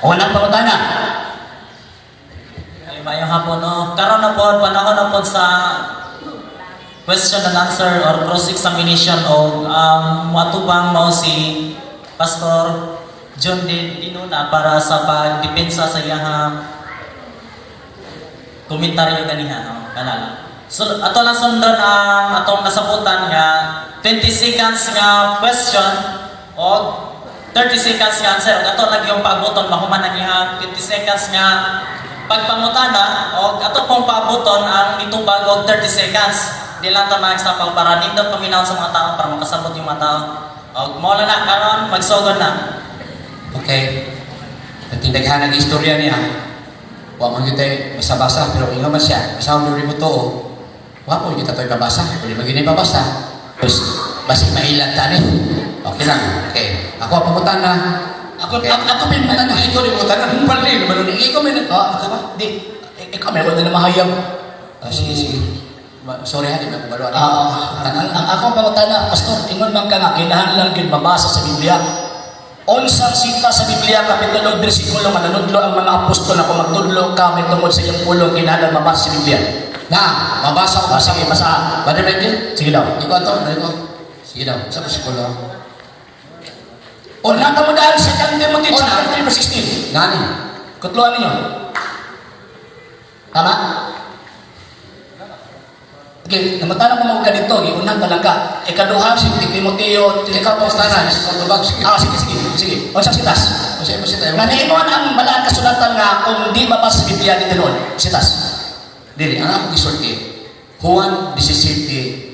Walang pangutana. Ay, mayong hapon, no? Karon na po, panahon na po sa question and answer or cross-examination o um, matubang mo si Pastor John D. Dinuna para sa pagdepensa sa iyang komentaryo ganiha, no? Kanala. So, ato lang sundan ang atong nasabutan nga 20 seconds nga question o 30 seconds nga answer. Ato lang yung pagbuton mahuman ang iyang 20 seconds nga pagpangutana o ato pong paabuton ang itubag og 30 seconds. Di lang ta mag-stop para nindot paminaw sa mga tao para makasabot yung mga tao. O mo na karon magsugod na. Okay. At tindaghan ang istorya niya. Wa man kita basa-basa pero ingon man siya. Basta mo rin mo to. Wa po kita to'y babasa. Pwede magiging babasa. Tapos basi mailan tani. Okay lang. Okay. Ako ang pamutan na. Ako, ako, ako may matana. Ikaw rin pamutan na. Humpal rin. Manunin. Ikaw may Oh, ako ba? Di. Eh, Ikaw may wala na mahayag. Ah, sige, sige. Ma- Sorry ha, di ba kumalo. Ah, ang, ang, ang akong pangutana, Pastor, ingon man ka nga, kinahanglan gid mabasa sa Biblia. Unsang sita sa Biblia, kapitulo, bersikulo, mananudlo ang mga apostol na kung magtudlo ka, may tungod sa iyong pulong, kinahanglan mabasa sa Biblia. Na, mabasa ko Ah, sige, basa. Brother Benji? Sige daw. Ikaw to, ano ko? Sige daw. Sa pasikulo. O nata mo dahil sa 2 Timothy chapter 3 verse 16. Nani? Kutluan ninyo. Tama? Okay, namatala mo mga ganito, iunang talaga. Ikaduha, si Timoteo, Ikaw po, sige. Ah, sige, sige, sige. O sa sitas. Kasi mo siya tayo. Nga niinuan ang balaan kasulatan nga kung di mabasa sa Biblia ni Tinon. Sitas. Dili, ang akong gisulti. Juan 17,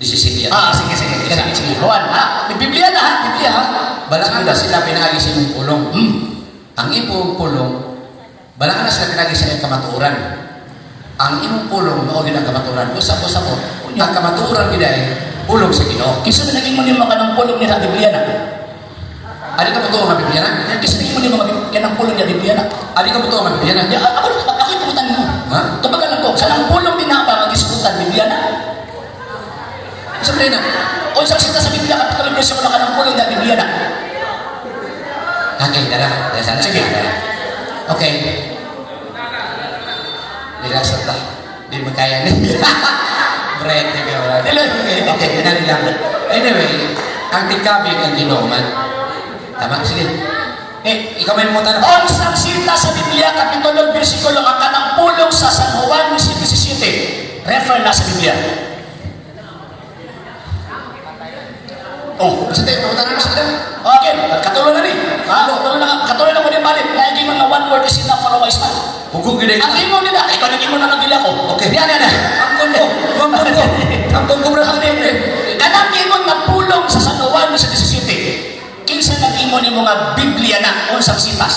17 yan. Ah, sige, sige. Sige, sige. sige. Juan, ha? May Biblia na, ha? Biblia, ha? Balangan na sila pinagi sa imong pulong. Hmm. Ang imong pulong, balangan na sila pinagi sa imong kamaturan. Ang imong pulong, mao gid ang kamaturan. Usa po sa po, ang kamaturan gid ay pulong sa Ginoo. Kisa na naging mo niyo makanang pulong niya sa Biblia na. Ari ka mo nga Biblia na? Kisa naging mo niyo mga kanang pulong niya Biblia na. Ari ka mo nga Biblia na? Ya, ako, ako yung tumutan mo. Ha? Tubagan lang ko, sa nang pulong Sabi na. O sa sita sa Biblia, kapitulo mo na ka ng pulong na Biblia na. Okay. Dara sana. Sige. Dara. Okay. Relax lang ta. Di mo kaya ni. Bread, di ka wala. Okay, ganun lang. Anyway, ang tikabig ang ginoman. Tama, sige. Eh, ikaw may mutan O sa sita sa Biblia, kapitulo versikulo, ang kanang pulong sa San Juan 17. Refer na sa Biblia. Oh, Sa tayo, mutan na tayo. Okay, katuloy na ni. Ha? Katuloy na, katuloy na mo din balik. Lagi mga one word is enough for a wise man. Hugog gid Ang imo nila, ikaw naging mo na nagila ko. Okay. Yan, yan, yan. Ang kondo, ang kondo. Ang kondo bro sa tayo. Kanang imong nga pulong sa San Juan sa 17. Kinsa nag-imo ni mga Biblia na unsang sitas.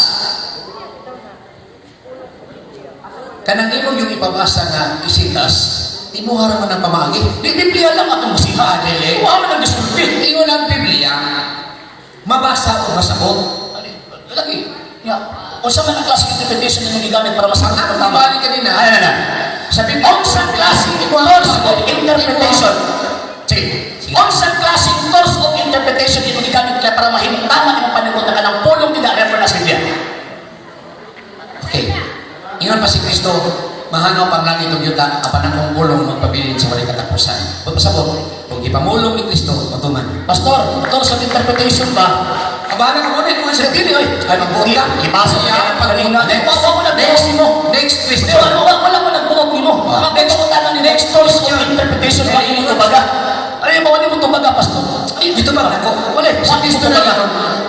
Kanang imo yung ipabasa nga isitas, imuha ra man ang pamagi. Di Biblia lang atong musiha. Ah, dili. Kuha man ang disulti. Ingon ang Biblia, mabasa o masabot. Lagi. Ya. O sa ang klase interpretation na gigamit para masakit Ang tabali kanina, Ay, ay, ay. sa Biblia, Unsang klase course of interpretation. Sige. Unsang klase course of interpretation imo gigamit kaya para mahimtaman imong panigot na kanang pulong tidak refer na sa Biblia. Okay. Ingon pa si Kristo, mahanaw pang langit og yuta, apan ang pulong magpabilin sa walay katapusan. Kung pasabot, kung ipamulong ni Kristo, matuman. Pastor, course of interpretation ba? Abahan ka muna, kung sa dili, oy. Ay, magbuot ka. Ipasok ka Iya, ng kanina. Next. Wala mo nagbuhok nimo. Next Di question. ba, wala mo nagbuhok nimo. Ah. Mga kailangan ni next course of interpretation ba imo tubaga? Ano yung mga mo tubaga, pastor? Ay, Dito ba ako? Wala, sa Kristo na lang.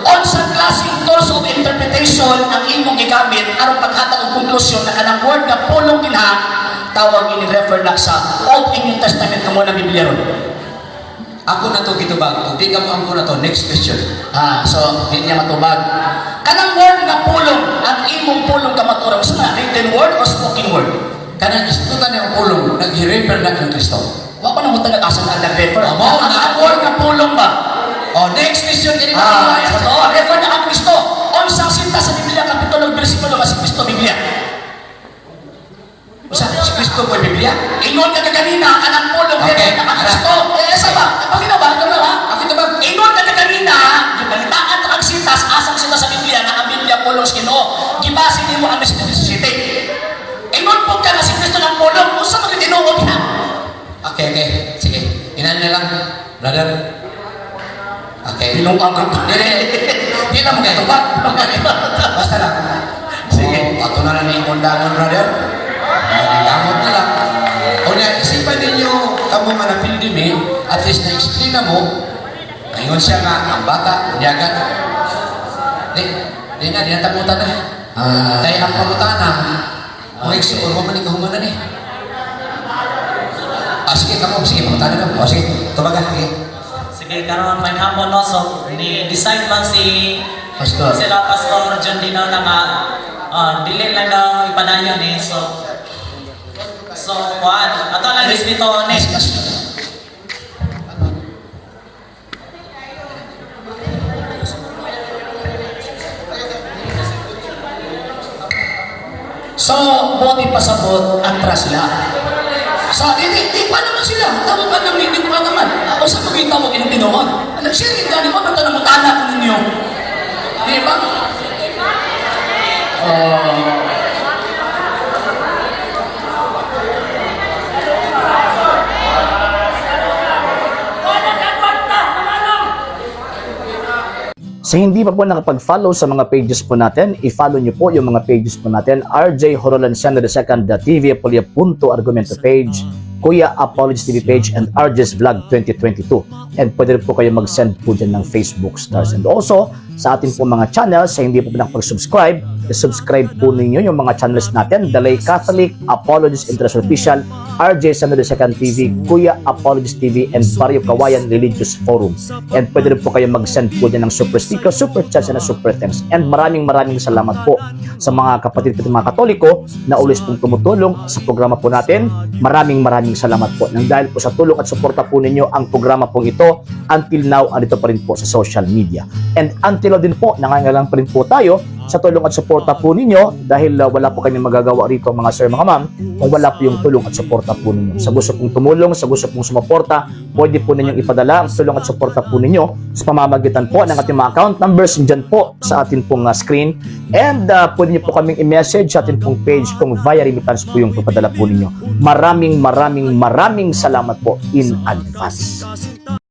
On sa course of interpretation ang imong gigamit aron paghatag og konklusyon na kanang word nga pulong dinha tawag ini refer na sa Old and New Testament kamo na Biblia ron. Ako na to gitubag. Di ka mo ang na to, next question. Ah, so di niya matubag. Kanang word nga pulong, ang imong pulong ka matura, gusto na written word or spoken word? Kanang istutan niya ang pulong, nag-refer na kang Kristo. Wa pa nang mutag asa na nag-refer. Mao na. Ang word nga pulong ba? Oh, next question. Kini Ah, so, refer na ang Kristo. Biblia? Ingon ka na kanina, anang pulong, Okay. refer na ang Kristo. Eh, sa ba? Pagina ba? Ito na ba? Ito ba? Ingon ka na kanina, yung balitaan ka ang sintas, asang sila sa Biblia, na ang Biblia sa Ginoo. Gibase nimo ang Mesias 17. Ingon po ka na si Kristo ng pulong, unsa man tinuod ka? Okay, okay. Sige. Inan na lang. Brother. Okay. Tinungkang ka. Dili. Di na mo kayo tupat. Basta lang. Sige. Oh, ato na lang yung undangan, brother. Ninyo, kamo man ang pildi at least na-explain na mo, ngayon siya nga, ang bata, unyagan. Di, di na, di na tagutan na. Ah. Dahil ang pamutana, kung explore mo man ikahumanan eh. Ah, sige, kamo, sige, pamutana ka. O, sige, tumaga, sige. Sige, karon may hamon no, so ni decide man si Pastor. sila Pastor John Dino na nga ah, dili lang daw ipadayon eh, so So, kuan, ato lang respeto ni Yes, yes. So, buti pasabot, atras sila. Sa di, di, di pa naman sila. Tama pa naman, hindi pa naman. O sa pagkita mo, kinupinoon. Nag-share ka naman, ba't na mutana ko ninyo? Di ba? Oh, Sa hindi pa po nakapag-follow sa mga pages po natin, i-follow niyo po yung mga pages po natin. RJ Horolanciano II TV Apolia Punto Argumento page, Kuya Apologies TV page, and RJ's Vlog 2022. And pwede rin po kayo mag-send po dyan ng Facebook stars. And also, sa ating po mga channels, sa hindi po nakapag-subscribe, subscribe po ninyo yung mga channels natin, Dalay Catholic, Apologies International Official, RJ II TV, Kuya Apologies TV, and Barrio Kawayan Religious Forum. And pwede rin po kayo mag-send po dyan ng super sticker, super chats, and super thanks. And maraming maraming salamat po sa mga kapatid ko mga katoliko na ulis pong tumutulong sa programa po natin. Maraming maraming salamat po. Nang dahil po sa tulong at suporta po ninyo, ang programa pong ito, until now, andito pa rin po sa social media. And until now din po, nangangalang pa rin po tayo sa tulong at suporta po ninyo dahil uh, wala po kami magagawa rito mga sir, mga ma'am kung wala po yung tulong at suporta po ninyo. Sa gusto pong tumulong, sa gusto pong sumuporta, pwede po ninyong ipadala ang tulong at suporta po ninyo sa pamamagitan po ng ating mga account numbers dyan po sa ating pong uh, screen. And uh, pwede niyo po kaming i-message sa ating pong page kung via remittance po yung papadala po ninyo. Maraming maraming maraming salamat po in advance.